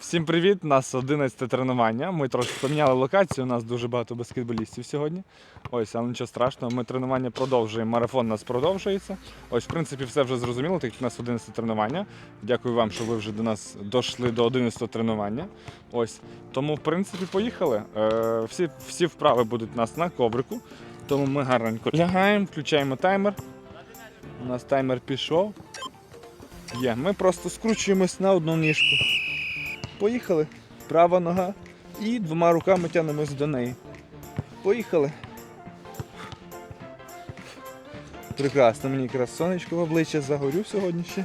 Всім привіт! У нас 11 тренування. Ми трошки поміняли локацію. У нас дуже багато баскетболістів сьогодні. Ось, але нічого страшного. Ми тренування продовжуємо. Марафон у нас продовжується. Ось, в принципі, все вже зрозуміло, так як у нас 11 тренування. Дякую вам, що ви вже до нас дійшли до 11 тренування. Ось. Тому, в принципі, поїхали. Е, всі, всі вправи будуть у нас на коврику. Тому ми гарненько лягаємо, включаємо таймер. У нас таймер пішов. Є. Ми просто скручуємось на одну ніжку. Поїхали. Права нога. І двома руками тягнемось до неї. Поїхали. Прекрасно, мені якраз сонечко в обличчя загорю сьогодні ще.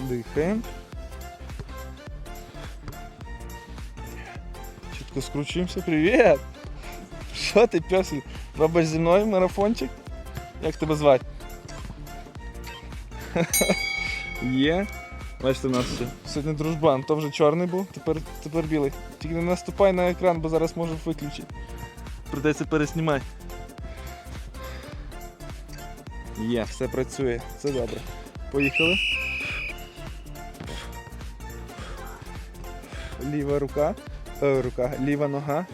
Дихаємо. Чітко скручуємося. Привіт! Що ти, песель? Робиш зі мною марафончик? Як тебе звати? Є. Бачите, у нас ще сьогодні дружбан. То вже чорний був, тепер, тепер білий. Тільки не наступай на екран, бо зараз можу виключити. Придеться переснімати. Є, все працює, це добре. Поїхали. Ліва рука, е, рука, ліва нога.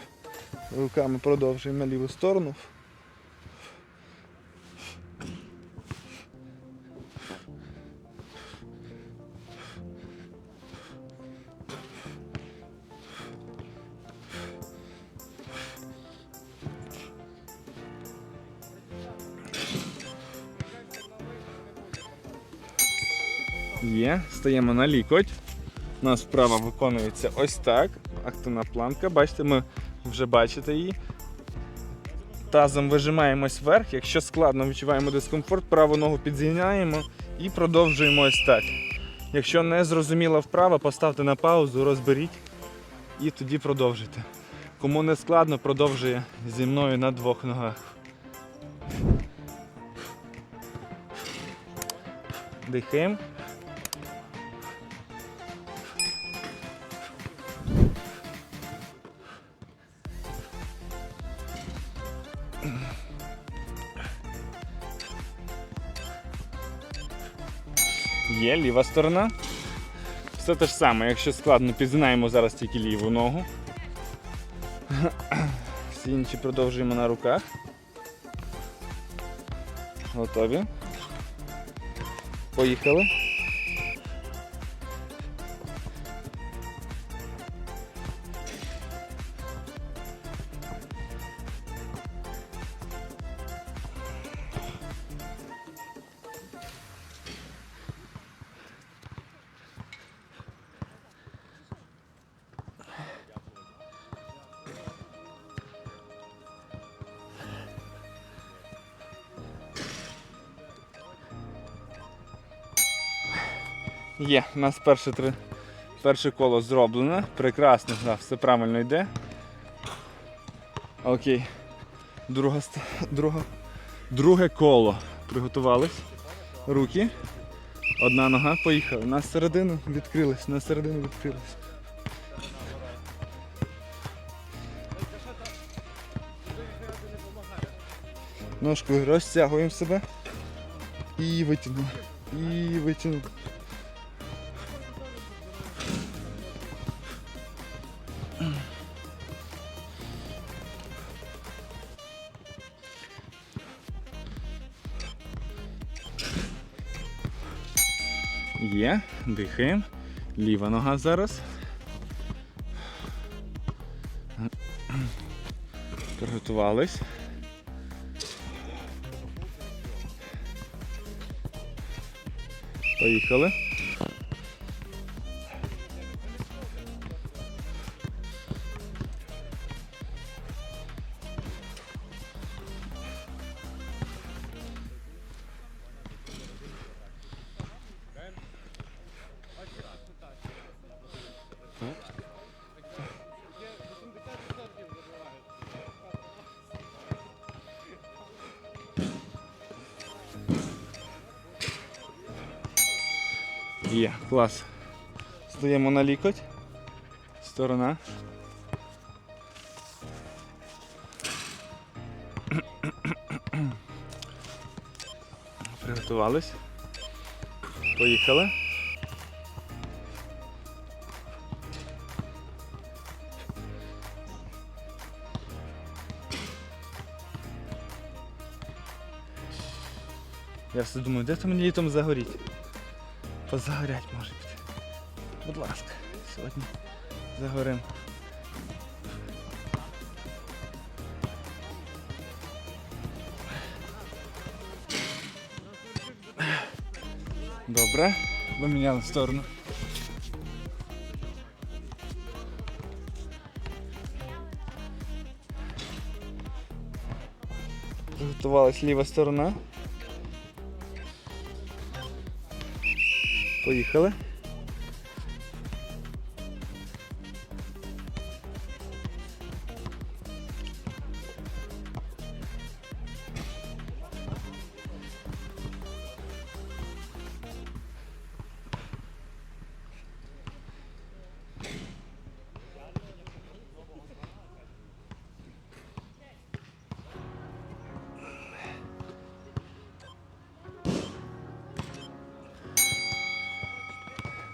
Руками продовжуємо на ліву сторону. Є, стаємо на лікоть. У нас вправа виконується ось так. Активна планка. Бачите, ми вже бачите її. Тазом вижимаємось вверх. Якщо складно відчуваємо дискомфорт, праву ногу підзігняємо і продовжуємо ось так. Якщо не зрозуміла вправа, поставте на паузу, розберіть і тоді продовжуйте. Кому не складно, продовжує зі мною на двох ногах. Дихаємо. Є ліва сторона. Все те ж саме, якщо складно, пізнаємо зараз тільки ліву ногу. Всі інші продовжуємо на руках. Готові. Поїхали. Є, у нас перше, три, перше коло зроблено. Прекрасно, да, все правильно йде. Окей. Друга, друга, друге коло. Приготувались. Руки. Одна нога, поїхали. На середину відкрились, на середину відкрились. Ножкою розтягуємо себе. І витягнули. І витягнули. Дихаємо. Ліва нога зараз. Приготувались. Поїхали. Є, клас. Стаємо на лікоть. Сторона. Приготувались. Поїхали. Я все думаю, де то мені літом загоріть? Позагорять може бути. Будь ласка, сьогодні загорим. Добре, поміняли сторону. Приготувалась ліва сторона. Поїхали.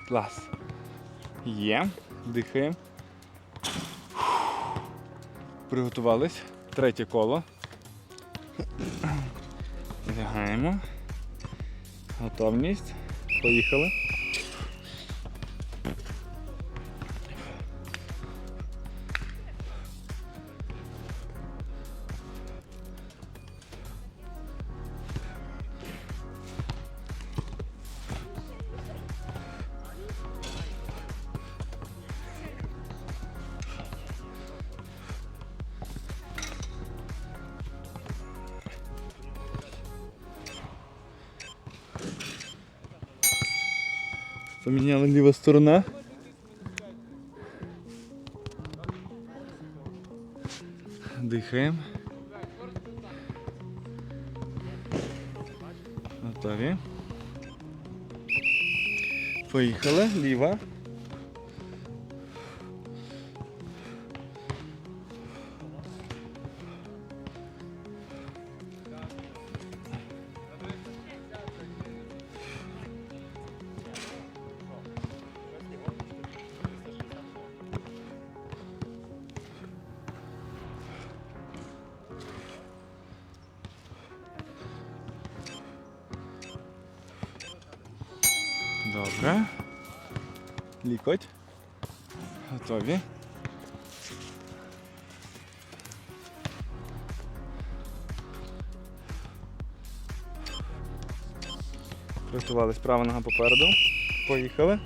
Клас. Є. Дихаємо. Приготувались. Третє коло. Лягаємо. Готовність. Поїхали. Поміняла ліва сторона. Дихаємо. Готові. Поїхали. Ліва. Добре. Лікоть. Готові. Приготувались права нога попереду. Поїхали.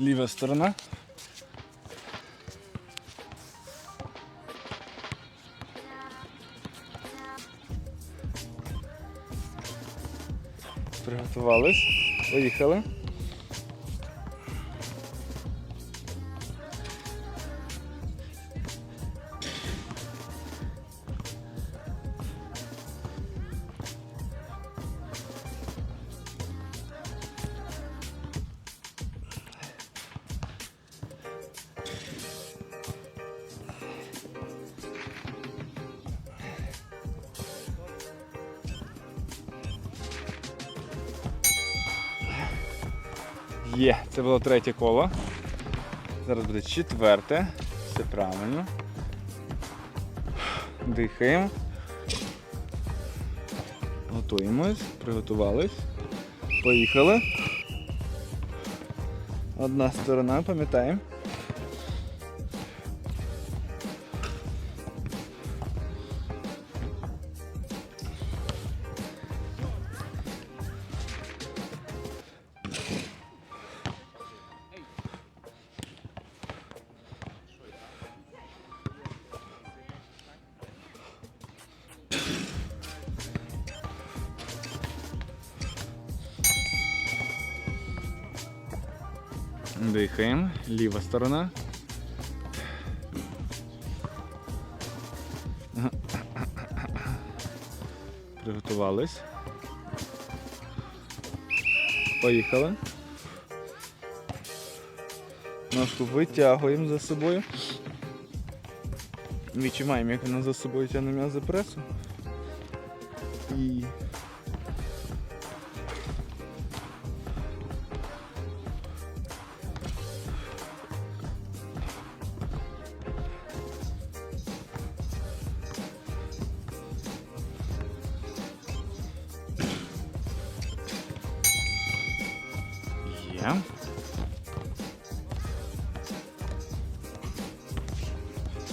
Ліва сторона. Приготувались. Поїхали. Є, це було третє коло. Зараз буде четверте. Все правильно. Дихаємо. Готуємось, приготувались. Поїхали. Одна сторона, пам'ятаємо. Дихаємо. Ліва сторона. Приготувались. Поїхали. Ножку витягуємо за собою. Відчуваємо, як вона за собою тягне м'язи пресу. І Є.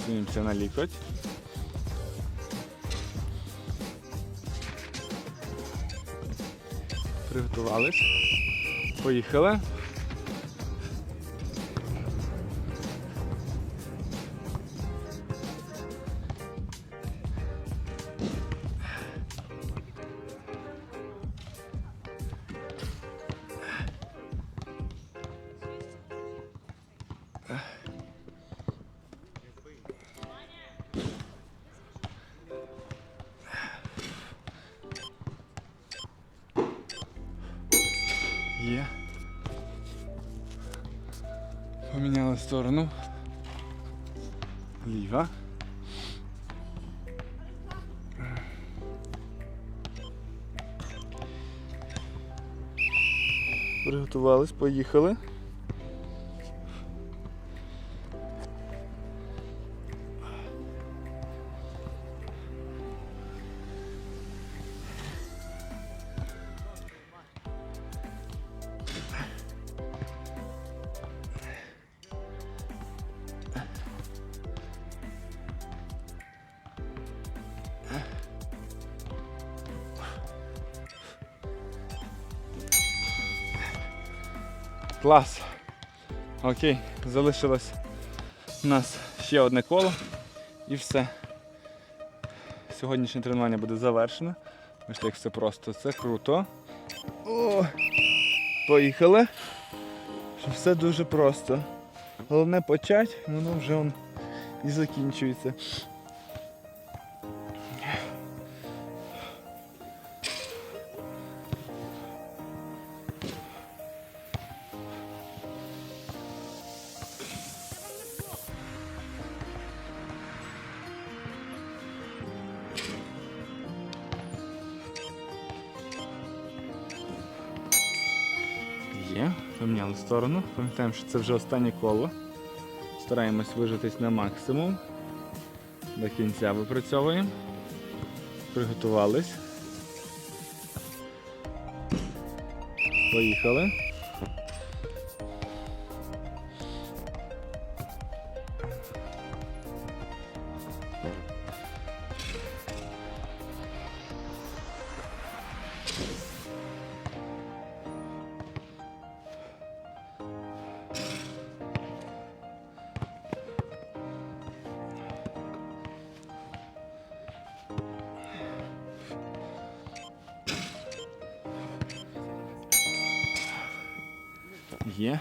Сунемося на лікоть. Приготувались. Поїхали. Поміняли сторону. Ліва. Приготувались, поїхали. Клас. Окей, залишилось у нас ще одне коло і все. Сьогоднішнє тренування буде завершено. Бачите, як все просто. Це круто. О, поїхали. Що Все дуже просто. Головне почати, воно вже он і закінчується. Сторону. Пам'ятаємо, що це вже останнє коло. Стараємось вижитись на максимум. До кінця випрацьовуємо. Приготувались. Поїхали. Є.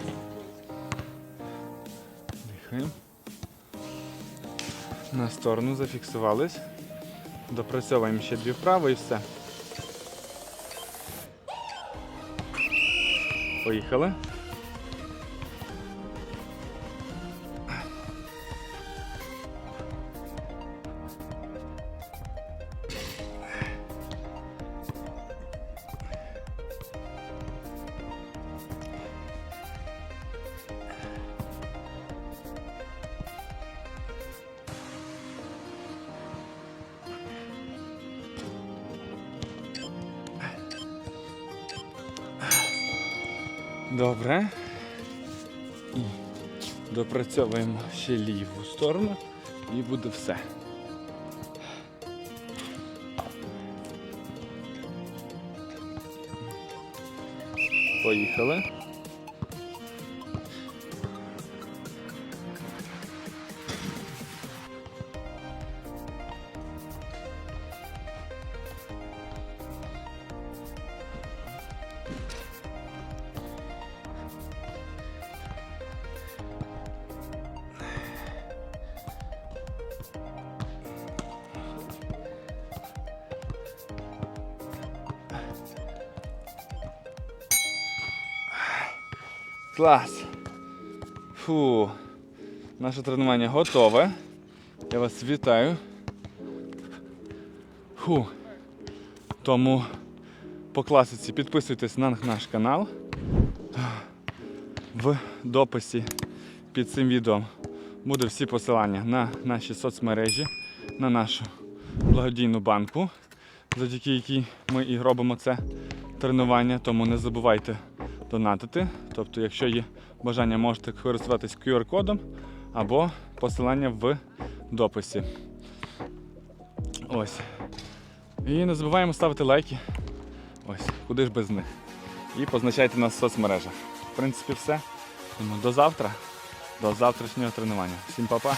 Дихаємо. На сторону зафіксувались. Допрацьовуємо ще дві вправи і все. Поїхали. Добре. І допрацьовуємо ще ліву сторону і буде все. Поїхали. Клас. Фу. Наше тренування готове. Я вас вітаю. Фу. Тому по класиці підписуйтесь на наш канал. В дописі під цим відео буде всі посилання на наші соцмережі, на нашу благодійну банку, завдяки якій ми і робимо це тренування. Тому не забувайте донатити. Тобто, якщо є бажання, можете користуватись QR-кодом або посилання в дописі. Ось. І не забуваємо ставити лайки. Ось, куди ж без них. І позначайте нас в соцмережах. В принципі, все. Тому до завтра, до завтрашнього тренування. Всім па-па.